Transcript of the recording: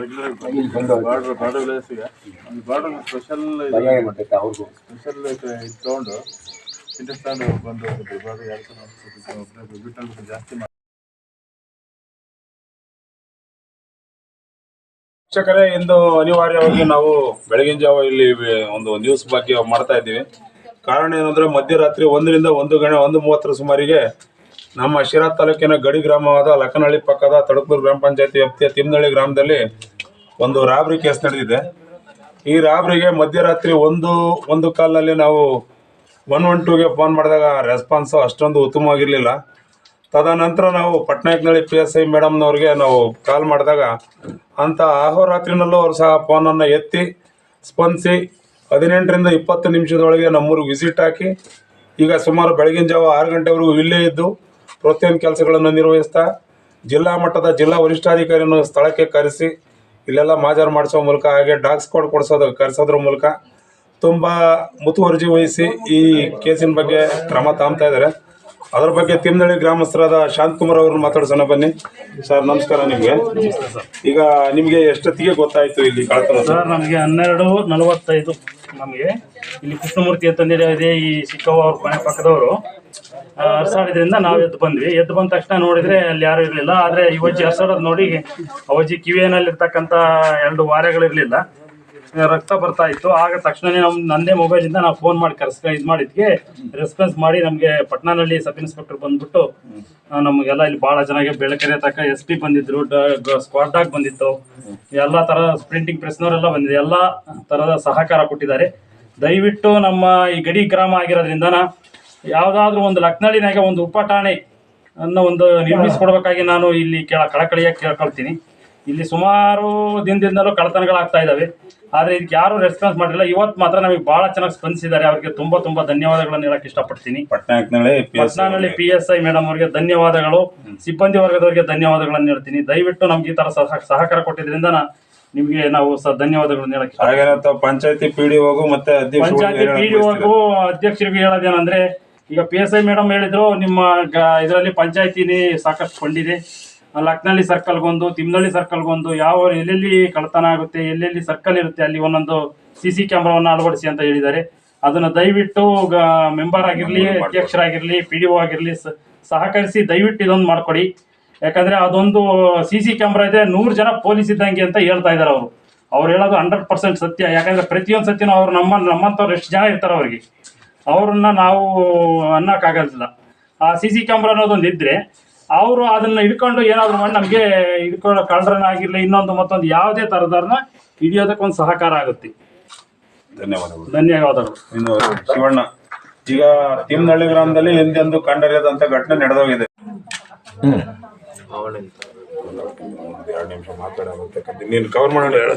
Regular border border border special special ಇಟ್ಕೊಂಡು ಇಂಟರ್ಸ್ಟ್ಯಾಂಡ್ ಬಂದು ಬಾರ್ಡರ್ ಯಾರು ಬಿಟ್ಟು ಜಾಸ್ತಿ ಮಾಡಿ ಶಿಕ್ಷಕರೇ ಇಂದು ಅನಿವಾರ್ಯವಾಗಿ ನಾವು ಬೆಳಗಿನ ಜಾವ ಇಲ್ಲಿ ಒಂದು ನ್ಯೂಸ್ ಬಗ್ಗೆ ಮಾಡ್ತಾ ಇದ್ದೀವಿ. ಕಾರಣ ಏನಂದ್ರೆ ಮಧ್ಯರಾತ್ರಿ ಒಂದರಿಂದ ಒಂದು ಗಂಟೆ, ಒಂದು ಮೂವತ್ತರ ಸುಮಾರಿಗೆ ನಮ್ಮ ಶಿರಾ ತಾಲೂಕಿನ ಗಡಿ ಗ್ರಾಮವಾದ ಲಕ್ಕನಹಳ್ಳಿ ಪಕ್ಕದ ತಡಕೂರು ಗ್ರಾಮ ಪಂಚಾಯತಿ ವ್ಯಾಪ್ತಿಯ ತಿಮ್ಮನಹಳ್ಳಿ ಗ್ರಾಮದಲ್ಲಿ ಒಂದು ರಾಬ್ರಿ ಕೇಸ್ ನಡೆದಿದೆ. ಈ ರಾಬ್ರಿಗೆ ಮಧ್ಯರಾತ್ರಿ ಒಂದು ಒಂದು ಕಾಲ್ನಲ್ಲಿ ನಾವು ಒನ್ ಒನ್ ಟೂಗೆ ಫೋನ್ ಮಾಡಿದಾಗ ರೆಸ್ಪಾನ್ಸು ಅಷ್ಟೊಂದು ಉತ್ತಮವಾಗಿರಲಿಲ್ಲ. ತದನಂತರ ನಾವು ಪಟ್ನಾಯಕ್ನಹಳ್ಳಿ ಪಿ ಎಸ್ ಐ ಮೇಡಮ್ನವ್ರಿಗೆ ನಾವು ಕಾಲ್ ಮಾಡಿದಾಗ ಅಂಥ ಅಹೋರಾತ್ರಿನಲ್ಲೂ ಅವರು ಸಹ ಫೋನನ್ನು ಎತ್ತಿ, ಸ್ಪಂದಿಸಿ ಹದಿನೆಂಟರಿಂದ ಇಪ್ಪತ್ತು ನಿಮಿಷದೊಳಗೆ ನಮ್ಮೂರಿಗೆ ವಿಸಿಟ್ ಹಾಕಿ, ಈಗ ಸುಮಾರು ಬೆಳಗಿನ ಜಾವ ಆರು ಗಂಟೆವರೆಗೂ ಇಲ್ಲೇ ಇದ್ದು ಪ್ರತಿಯೊಂದು ಕೆಲಸಗಳನ್ನು ನಿರ್ವಹಿಸ್ತಾ ಜಿಲ್ಲಾ ಮಟ್ಟದ ಜಿಲ್ಲಾ ವರಿಷ್ಠಾಧಿಕಾರಿಯನ್ನು ಸ್ಥಳಕ್ಕೆ ಕರೆಸಿ ಇಲ್ಲೆಲ್ಲ ಮಾಜಾರು ಮಾಡಿಸೋ ಮೂಲಕ ಹಾಗೆ ಡಾಗ್ ಸ್ಕ್ವಾಡ್ ಕೊಡಿಸೋದು ಕರೆಸೋದ್ರ ಮೂಲಕ ತುಂಬ ಮುತುವರ್ಜಿ ವಹಿಸಿ ಈ ಕೇಸಿನ ಬಗ್ಗೆ ಕ್ರಮ ತಾಂಬ್ತಾ ಇದ್ದಾರೆ. ಅದ್ರ ಬಗ್ಗೆ ತಿಮ್ಮನಹಳ್ಳಿ ಗ್ರಾಮಸ್ಥರಾದ ಶಾಂತಕುಮಾರ್ ಅವ್ರನ್ನ ಮಾತಾಡ್ಸೋಣ ಬನ್ನಿ. ಸರ್, ನಮಸ್ಕಾರ ನಿಮಗೆ. ಈಗ ನಿಮಗೆ ಎಷ್ಟೊತ್ತಿಗೆ ಗೊತ್ತಾಯ್ತು ಇಲ್ಲಿ ಸರ್, ನಮಗೆ ಹನ್ನೆರಡು ನಲವತ್ತೈದು ನಮಗೆ. ಇಲ್ಲಿ ಕೃಷ್ಣಮೂರ್ತಿ ತಂದಿರೋ ಈ ಸಿಕ್ಕವ್ವ ಅವ್ರ ಮನೆ ಪಕ್ಕದವರು. ಹರ್ಸಾಡಿದ್ರಿಂದ ನಾವು ಎದ್ದು ಬಂದ್ವಿ. ಎದ್ದು ಬಂದ ತಕ್ಷಣ ನೋಡಿದ್ರೆ ಅಲ್ಲಿ ಯಾರು ಇರಲಿಲ್ಲ. ಆದರೆ ಇವಜ್ಜಿ ಹರ್ಸಾಡೋದು ನೋಡಿ ಅವಜ್ಜಿ ಕಿವಿಯಲ್ಲಿರ್ತಕ್ಕಂಥ ಎರಡು ವಾರೆಗಳಿರಲಿಲ್ಲ. ರಕ್ತ ಬರ್ತಾ ಇತ್ತು. ಆಗ ತಕ್ಷಣನೇ ನಮ್ಮ ನಂದೇ ಮೊಬೈಲಿಂದ ನಾವು ಫೋನ್ ಮಾಡಿ ಕರ್ಸ್ ಇದು ಮಾಡಿದ್ಗೆ ರೆಸ್ಪಾನ್ಸ್ ಮಾಡಿ ನಮಗೆ ಪಟ್ನಾನಲ್ಲಿ ಸಬ್ ಇನ್ಸ್ಪೆಕ್ಟರ್ ಬಂದ್ಬಿಟ್ಟು ನಮಗೆಲ್ಲ ಇಲ್ಲಿ ಭಾಳ ಚೆನ್ನಾಗಿ ಬೆಳಕರೆ ತಕ್ಕ ಎಸ್ ಪಿ ಬಂದಿದ್ರು ಸ್ಕ್ವಾಡ್ ಡಾಗ್ ಬಂದಿತ್ತು. ಎಲ್ಲ ಥರದ ಪ್ರಿಂಟಿಂಗ್ ಪ್ರೆಸ್ನವರೆಲ್ಲ ಬಂದಿದೆ. ಎಲ್ಲ ಥರದ ಸಹಕಾರ ಕೊಟ್ಟಿದ್ದಾರೆ. ದಯವಿಟ್ಟು ನಮ್ಮ ಈ ಗಡಿ ಗ್ರಾಮ ಆಗಿರೋದ್ರಿಂದ ಯಾವುದಾದ್ರೂ ಒಂದು ಲಕ್ನಳ್ಳಿನಾಗೆ ಒಂದು ಉಪಠಾಣೆ ಅನ್ನೋ ಒಂದು ನಿರ್ಮಿಸ್ಕೊಡ್ಬೇಕಾಗಿ ನಾನು ಇಲ್ಲಿ ಕೆಳ ಕಳಕಳಿಯಾಗಿ ಕೇಳ್ಕೊಳ್ತೀನಿ. ಇಲ್ಲಿ ಸುಮಾರು ದಿನದಿಂದಲೂ ಕಳ್ಳತನಗಳಾಗ್ತಾ ಇದ್ದಾವೆ ಆದರೆ ಇದಕ್ಕೆ ಯಾರೂ ರೆಸ್ಪಾನ್ಸ್ ಮಾಡಿಲ್ಲ. ಇವತ್ತು ಮಾತ್ರ ನಮಗೆ ಭಾಳ ಚೆನ್ನಾಗಿ ಸ್ಪಂದಿಸಿದ್ದಾರೆ. ಅವರಿಗೆ ತುಂಬ ತುಂಬ ಧನ್ಯವಾದಗಳನ್ನು ಹೇಳಕ್ಕೆ ಇಷ್ಟಪಡ್ತೀನಿ. Patnayakanahalli P S I madam ಅವರಿಗೆ ಧನ್ಯವಾದಗಳು. ಸಿಬ್ಬಂದಿ ವರ್ಗದವರಿಗೆ ಧನ್ಯವಾದಗಳನ್ನು ಹೇಳ್ತೀನಿ. ದಯವಿಟ್ಟು ನಮ್ಗೆ ಈ ತರ ಸಹ- ಸಹಕಾರ ಕೊಟ್ಟಿದ್ರಿಂದ ನಿಮಗೆ ನಾವು ಸಹ ಧನ್ಯವಾದಗಳನ್ನು ಹೇಳಕ್ಕೆ ಪಂಚಾಯತಿ ಪಿ ಡಿ ಹೋಗು ಮತ್ತೆ ಪಂಚಾಯತಿ ಪಿ ಡಿ ಹೋಗು ಅಧ್ಯಕ್ಷರಿಗೆ ಹೇಳೋದೇನಂದ್ರೆ ಈಗ ಪಿ ಎಸ್ ಐ ಮೇಡಮ್ ಹೇಳಿದ್ರು ನಿಮ್ಮ ಇದರಲ್ಲಿ ಪಂಚಾಯತಿನೇ ಸಾಕಷ್ಟು ಕೊಂಡಿದೆ ಲಕ್ನಳ್ಳಿ ಸರ್ಕಲ್ಗೊಂದು ತಿಮ್ನಳ್ಳಿ ಸರ್ಕಲ್ಗೊಂದು ಯಾವ ಎಲ್ಲೆಲ್ಲಿ ಕಳ್ಳತನ ಆಗುತ್ತೆ, ಎಲ್ಲೆಲ್ಲಿ ಸರ್ಕಲ್ ಇರುತ್ತೆ ಅಲ್ಲಿ ಒಂದೊಂದು ಸಿ ಸಿ ಕ್ಯಾಮ್ರಾವನ್ನು ಅಳವಡಿಸಿ ಅಂತ ಹೇಳಿದ್ದಾರೆ. ಅದನ್ನು ದಯವಿಟ್ಟು ಮೆಂಬರ್ ಆಗಿರಲಿ, ಅಧ್ಯಕ್ಷರಾಗಿರಲಿ ಪಿ ಡಿ ಒ ಆಗಿರಲಿ ಸಹಕರಿಸಿ ದಯವಿಟ್ಟು ಇದೊಂದು ಮಾಡ್ಕೊಡಿ. ಯಾಕಂದ್ರೆ ಅದೊಂದು ಸಿ ಸಿ ಕ್ಯಾಮ್ರಾ ಇದೆ, ನೂರು ಜನ ಪೊಲೀಸ್ ಇದ್ದಂಗೆ ಅಂತ ಹೇಳ್ತಾ ಇದ್ದಾರೆ ಅವರು. ಅವ್ರು ಹೇಳೋದು ಹಂಡ್ರೆಡ್ ಪರ್ಸೆಂಟ್ ಸತ್ಯ. ಯಾಕಂದ್ರೆ ಪ್ರತಿಯೊಂದು ಸತ್ಯನೂ ಅವ್ರು ನಮ್ಮ, ನಮ್ಮಂಥವ್ರು ಎಷ್ಟು ಜನ ಇರ್ತಾರೆ ಅವ್ರಿಗೆ. ಅವ್ರನ್ನ ನಾವು ಅನ್ನಕ್ಕಾಗಲ್ಲ ಆ ಸಿ ಸಿ ಕ್ಯಾಮ್ರಾ ಅನ್ನೋದೊಂದು ಇದ್ರೆ ಅವರು ಅದನ್ನ ಹಿಡ್ಕೊಂಡು ಏನಾದ್ರು ಮಾಡಿ ನಮಗೆ ಹಿಡ್ಕೊಳ್ಳೋ ಕಳ್ಳರನ್ನಾಗಿರ್ಲಿ ಇನ್ನೊಂದು ಮತ್ತೊಂದು ಯಾವುದೇ ತರದವ್ರನ್ನ ಹಿಡಿಯೋದಕ್ಕೆ ಒಂದು ಸಹಕಾರ ಆಗುತ್ತೆ. ಧನ್ಯವಾದಗಳು. ಧನ್ಯವಾದಗಳು. ಇನ್ನು ಶಿವಣ್ಣ ಈಗ ತಿಮ್ಮನಹಳ್ಳಿ ಗ್ರಾಮದಲ್ಲಿ ಎಂದೆಂದು ಕಂಡರಿಯದಂತ ಘಟನೆ ನಡೆದೋಗಿದೆ. ಎರಡು ನಿಮಿಷ ಮಾತಾಡೋದು ನೀನು ಕವರ್ ಮಾಡೋಣ ಹೇಳ.